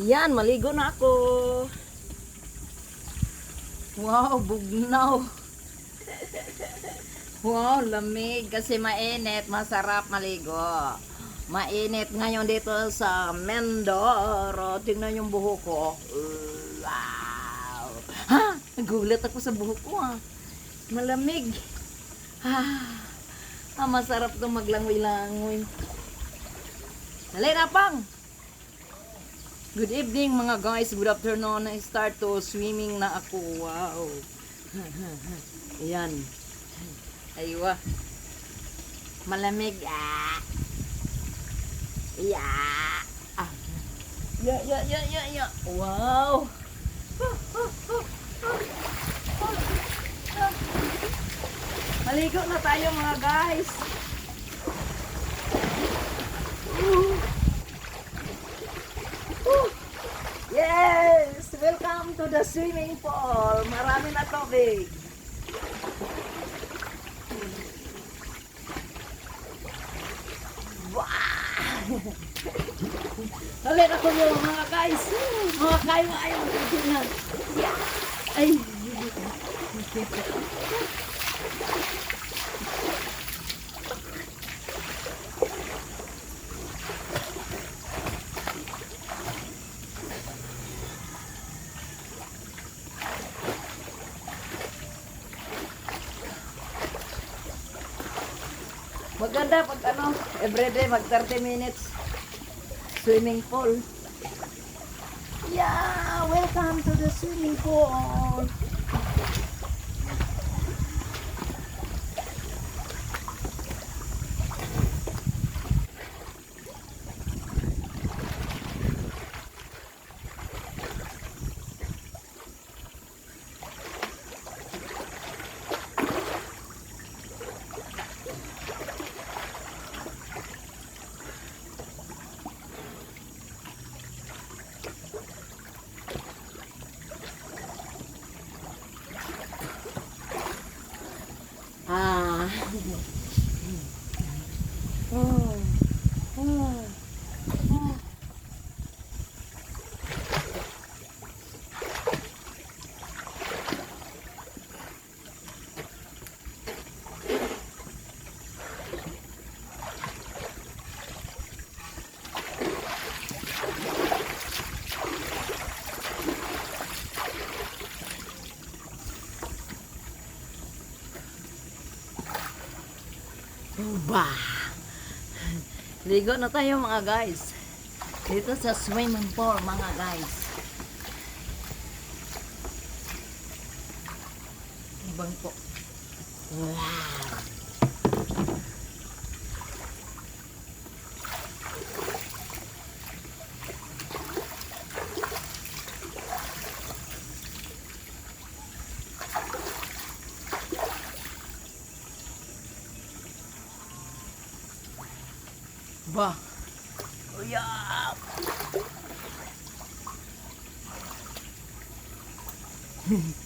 Yan, maligo na ako. Wow, bugnaw. wow, lamig kasi mainit, masarap maligo. Mainit ngayon dito sa Mendoro. Tingnan yung buhok ko. Wow. Ha? Nagulat ako sa buhok ko ha. Malamig. Ah, ah masarap to maglangoy-langoy. Dali na pang! Good evening mga guys. Good afternoon. I start to swimming na ako. Wow. Ayan. Aywa. Malamig. Ah. Yeah. Ah. Ya, ya, ya, ya, ya. Wow. Maligo na tayo mga guys. Welcome to the swimming pool. Marami na tubig. Wow! Halit ako yung mga guys. Mga kayo ayaw magtitingnan. Yeah! Ay! Maganda pag ano, everyday mag 30 minutes swimming pool. Yeah, welcome to the swimming pool. Ah. Oh. Ba. Ligo na tayo mga guys. Dito sa swimming pool mga guys. Ibang po. Wow. Ba. Uyak.